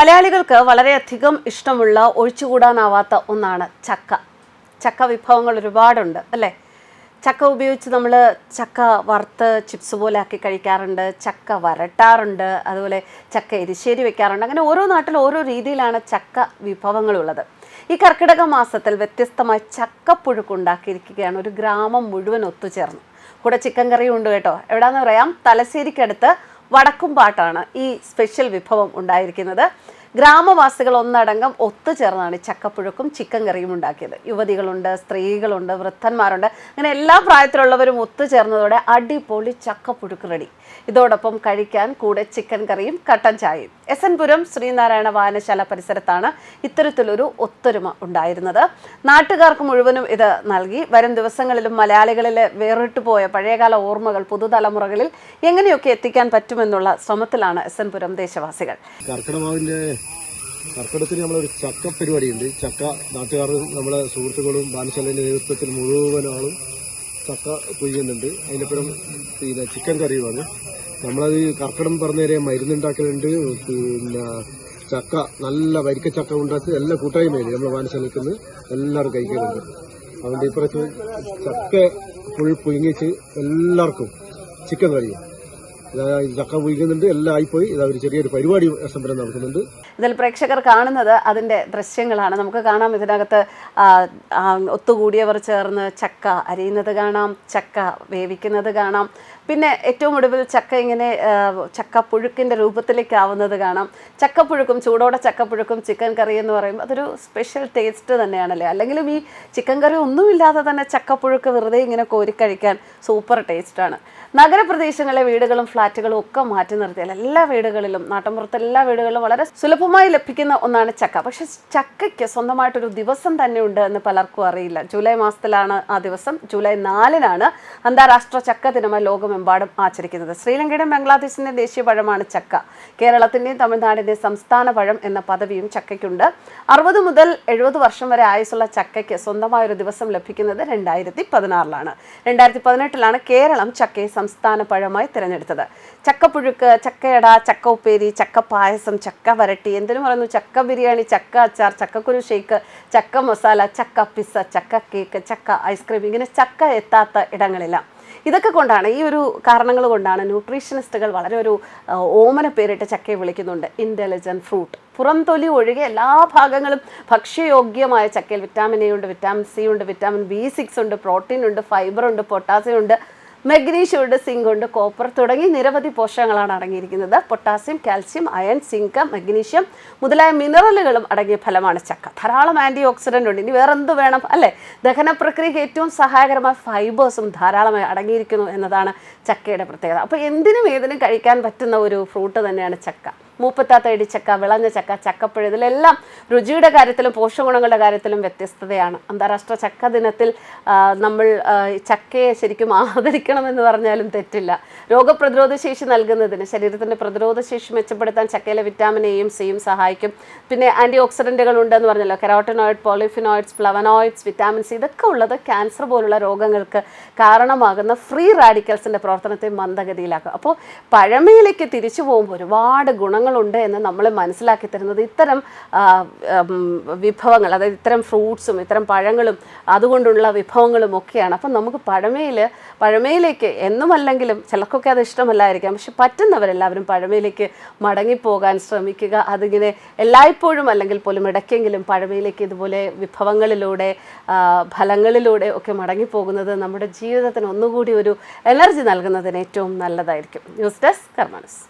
മലയാളികൾക്ക് വളരെയധികം ഇഷ്ടമുള്ള ഒഴിച്ചുകൂടാനാവാത്ത ഒന്നാണ് ചക്ക. ചക്ക വിഭവങ്ങൾ ഒരുപാടുണ്ട് അല്ലേ? ചക്ക ഉപയോഗിച്ച് നമ്മൾ ചക്ക വറുത്ത് ചിപ്സ് പോലെ ആക്കി കഴിക്കാറുണ്ട് ചക്ക വരട്ടാറുണ്ട് അതുപോലെ ചക്ക എരിശ്ശേരി വെക്കാറുണ്ട്. അങ്ങനെ ഓരോ നാട്ടിൽ ഓരോ രീതിയിലാണ് ചക്ക വിഭവങ്ങളുള്ളത്. ഈ കർക്കിടക മാസത്തിൽ വ്യത്യസ്തമായി ചക്കപ്പുഴുക്ക് ഉണ്ടാക്കിയിരിക്കുകയാണ്. ഒരു ഗ്രാമം മുഴുവൻ ഒത്തുചേർന്നു. കൂടെ ചിക്കൻ കറിയും ഉണ്ട് കേട്ടോ. എവിടാന്ന് പറയാം? തലശ്ശേരിക്കടുത്ത് വടക്കുംപാട്ടാണ് ഈ സ്പെഷ്യൽ വിഭവം ഉണ്ടായിരിക്കുന്നത്. ഗ്രാമവാസികൾ ഒന്നടങ്കം ഒത്തുചേർന്നാണ് ചക്കപ്പുഴുക്കും ചിക്കൻ കറിയും ഉണ്ടാക്കിയത്. യുവതികളുണ്ട് സ്ത്രീകളുണ്ട് വൃദ്ധന്മാരുണ്ട്. അങ്ങനെ എല്ലാ പ്രായത്തിലുള്ളവരും ഒത്തുചേർന്നതോടെ അടിപൊളി ചക്കപ്പുഴുക്ക് റെഡി. ഇതോടൊപ്പം കഴിക്കാൻ കൂടെ ചിക്കൻ കറിയും കട്ടൻ ചായയും. എസ് എൻ പുരം ശ്രീനാരായണ വായനശാല പരിസരത്താണ് ഇത്തരത്തിലൊരു ഒത്തൊരുമ ഉണ്ടായിരുന്നത്. നാട്ടുകാർക്ക് മുഴുവനും ഇത് നൽകി. വരും ദിവസങ്ങളിലും മലയാളികളിൽ വേറിട്ടു പോയ പഴയകാല ഓർമ്മകൾ പുതുതലമുറകളിൽ എങ്ങനെയൊക്കെ എത്തിക്കാൻ പറ്റുമെന്നുള്ള ശ്രമത്തിലാണ് എസ് എൻ പുരം ദേശവാസികൾ. കർക്കിടമാവിന്റെ കർക്കിടത്തിന് നമ്മളൊരു ചക്ക പരിപാടിയുണ്ട്. ചക്ക നാട്ടുകാരും നമ്മളെ സുഹൃത്തുക്കളും ബാലശാലയുടെ നേതൃത്വത്തിൽ മുഴുവൻ ആളും ചക്ക കൊയ്യുന്നുണ്ട്. അതിനപ്പുറം പിന്നെ ചിക്കൻ കറിയുമാണ്. നമ്മളത് കർക്കിടം പറഞ്ഞ നേരെ മരുന്നുണ്ടാക്കലുണ്ട്. പിന്നെ ചക്ക നല്ല വരിക്ക ചക്ക ഉണ്ടാക്കി എല്ലാ കൂട്ടായ്മയിൽ നമ്മൾ ബാലശാലയ്ക്ക് നിന്ന് എല്ലാവരും കഴിക്കുന്നുണ്ട് അതുകൊണ്ട് ഇപ്പുറത്ത് ചക്ക ഫുൾ പുഴുങ്ങിച്ച് എല്ലാവർക്കും ചിക്കൻ കറിയും. ചക്ക പുഴുങ്ങുന്നുണ്ട്. എല്ലാം ആയിപ്പോയി. ഒരു ചെറിയൊരു പരിപാടി സംരംഭം നടക്കുന്നുണ്ട്. ഇതിൽ പ്രേക്ഷകർ കാണുന്നത് അതിന്റെ ദൃശ്യങ്ങളാണ്. നമുക്ക് കാണാം ഇതിനകത്ത് ഒത്തുകൂടിയവർ ചേർന്ന് ചക്ക അരിയുന്നത് കാണാം ചക്ക വേവിക്കുന്നത് കാണാം. പിന്നെ ഏറ്റവും ഒടുവിൽ ചക്ക ഇങ്ങനെ ചക്ക ചക്കപ്പുഴുക്കിന്റെ രൂപത്തിലേക്ക് കാണാം. ചക്കപ്പുഴുക്കും ചൂടോടെ ചക്കപ്പുഴുക്കും ചിക്കൻ കറി എന്ന് പറയുമ്പോൾ അതൊരു സ്പെഷ്യൽ ടേസ്റ്റ് തന്നെയാണല്ലേ? അല്ലെങ്കിലും ഈ ചിക്കൻ കറി ഒന്നുമില്ലാതെ തന്നെ ചക്കപ്പുഴുക്ക് വെറുതെ ഇങ്ങനെ കോരിക്കഴിക്കാൻ സൂപ്പർ ടേസ്റ്റാണ് നഗരപ്രദേശങ്ങളിലെ വീടുകളും ഫ്ലാറ്റുകളും ഒക്കെ മാറ്റി നിർത്തിയാൽ എല്ലാ വീടുകളിലും നാട്ടിൻപുറത്തെ എല്ലാ വീടുകളിലും വളരെ സുലഭമായി ലഭിക്കുന്ന ഒന്നാണ് ചക്ക. പക്ഷെ ചക്കയ്ക്ക് സ്വന്തമായിട്ടൊരു ദിവസം തന്നെ ഉണ്ട് എന്ന് പലർക്കും അറിയില്ല. ജൂലൈ മാസത്തിലാണ് ആ ദിവസം. ജൂലൈ നാലിനാണ് അന്താരാഷ്ട്ര ചക്ക ദിനമായി ലോകമെമ്പാടും ആചരിക്കുന്നത്. ശ്രീലങ്കയുടെയും ബംഗ്ലാദേശിന്റെയും ദേശീയ പഴമാണ് ചക്ക. കേരളത്തിന്റെയും തമിഴ്നാടിന്റെയും സംസ്ഥാന പഴം എന്ന പദവിയും ചക്കയ്ക്കുണ്ട്. അറുപത് മുതൽ എഴുപത് വർഷം വരെ ആയുസുള്ള ചക്കയ്ക്ക് സ്വന്തമായ ഒരു ദിവസം ലഭിക്കുന്നത് രണ്ടായിരത്തി പതിനാറിലാണ് രണ്ടായിരത്തി പതിനെട്ടിലാണ് കേരളം ചക്കയെ സംസ്ഥാന പഴമായി തിരഞ്ഞെടുത്തത്. ചക്കപ്പുഴുക്ക് ചക്കയട ചക്ക ഉപ്പേരി ചക്ക പായസം ചക്ക വരട്ടി എന്തിനു പറയുന്നു? ചക്ക ബിരിയാണി ചക്ക അച്ചാർ ചക്കക്കുരു ഷേക്ക് ചക്ക മസാല ചക്ക പിസ്സ ചക്ക കേക്ക് ചക്ക ഐസ്ക്രീം ഇങ്ങനെ ചക്ക എത്താത്ത ഇടങ്ങളെല്ലാം ഇതൊക്കെ കൊണ്ടാണ് ഈ ഒരു കാരണങ്ങൾ കൊണ്ടാണ് ന്യൂട്രീഷനിസ്റ്റുകൾ വളരെ ഒരു ഓമന പേരിട്ട് ചക്കയെ വിളിക്കുന്നുണ്ട്. ഇന്റലിജന്റ് ഫ്രൂട്ട് പുറംതൊലി ഒഴികെ എല്ലാ ഭാഗങ്ങളും ഭക്ഷ്യയോഗ്യമായ ചക്കയിൽ വിറ്റാമിൻ എ ഉണ്ട് വിറ്റാമിൻ സി ഉണ്ട് വിറ്റാമിൻ ബി സിക്സ് ഉണ്ട് പ്രോട്ടീൻ ഉണ്ട് ഫൈബർ ഉണ്ട് പൊട്ടാസ്യം ഉണ്ട്. മഗ്നീഷ്യം ഉണ്ട് സിങ്ക് ഉണ്ട് കോപ്പർ തുടങ്ങി നിരവധി പോഷകങ്ങളാണ് അടങ്ങിയിരിക്കുന്നത്. Potassium calcium iron zinc magnesium മുതലായ മിനറലുകളും അടങ്ങിയ ഫലമാണ് ചക്ക. ധാരാളം ആന്റി ഓക്സിഡന്റ് ഉണ്ട്. ഇനി വേറെ എന്ത് വേണം അല്ലേ? ദഹന പ്രക്രിയയ്ക്ക് ഏറ്റവും സഹായകരമായ ഫൈബേഴ്സും ധാരാളമായി അടങ്ങിയിരിക്കുന്നു എന്നതാണ് ചക്കയുടെ പ്രത്യേകത. അപ്പോൾ എന്തിനും ഏതിനും കഴിക്കാൻ പറ്റുന്ന ഒരു ഫ്രൂട്ട് തന്നെയാണ് ചക്ക. മൂപ്പത്താത്ത ഇടിച്ചക്ക വിളഞ്ഞ ചക്ക ചക്കപ്പഴം ഇതിലെല്ലാം രുചിയുടെ കാര്യത്തിലും പോഷകഗുണങ്ങളുടെ കാര്യത്തിലും വ്യത്യസ്തതയാണ്. അന്താരാഷ്ട്ര ചക്ക ദിനത്തിൽ നമ്മൾ ചക്കയെ ശരിക്കും ആദരിക്കണമെന്ന് പറഞ്ഞാലും തെറ്റില്ല. രോഗപ്രതിരോധ ശേഷി നൽകുന്നതിന് ശരീരത്തിന്റെ പ്രതിരോധ ശേഷി മെച്ചപ്പെടുത്താൻ ചക്കയിലെ വിറ്റാമിൻ എയും സിയും സഹായിക്കും. പിന്നെ ആന്റി ഓക്സിഡന്റുകൾ ഉണ്ടെന്ന് പറഞ്ഞല്ലോ carotenoid polyphenoids flavonoids vitamin C ഇതൊക്കെ ഉള്ളത് ക്യാൻസർ പോലുള്ള രോഗങ്ങൾക്ക് കാരണമാകുന്ന ഫ്രീ റാഡിക്കൽസിന്റെ പ്രവർത്തനത്തെ മന്ദഗതിയിലാക്കും. അപ്പോൾ പഴമയിലേക്ക് തിരിച്ചു പോകുമ്പോൾ ഒരുപാട് ഗുണങ്ങളുണ്ട് എന്ന് നമ്മൾ മനസ്സിലാക്കി തരുന്നത് ഇത്തരം വിഭവങ്ങൾ അതായത് ഇത്തരം ഫ്രൂട്ട്സും ഇത്തരം പഴങ്ങളും അതുകൊണ്ടുള്ള വിഭവങ്ങളും ഒക്കെയാണ്. അപ്പം നമുക്ക് പഴമയിൽ പഴമയിലേക്ക് എന്നുമല്ലെങ്കിലും ചിലർക്കൊക്കെ അത് ഇഷ്ടമല്ലായിരിക്കാം. പക്ഷെ പറ്റുന്നവരെല്ലാവരും പഴമയിലേക്ക് മടങ്ങിപ്പോകാൻ ശ്രമിക്കുക. അതിങ്ങനെ എല്ലായ്പ്പോഴും അല്ലെങ്കിൽ പോലും ഇടയ്ക്കെങ്കിലും പഴമയിലേക്ക് ഇതുപോലെ വിഭവങ്ങളിലൂടെ ഫലങ്ങളിലൂടെ ഒക്കെ മടങ്ങിപ്പോകുന്നത് നമ്മുടെ ജീവിതത്തിന് ഒന്നുകൂടി ഒരു എനർജി നൽകുന്നതിന് ഏറ്റവും നല്ലതായിരിക്കും. News desk Karmanas.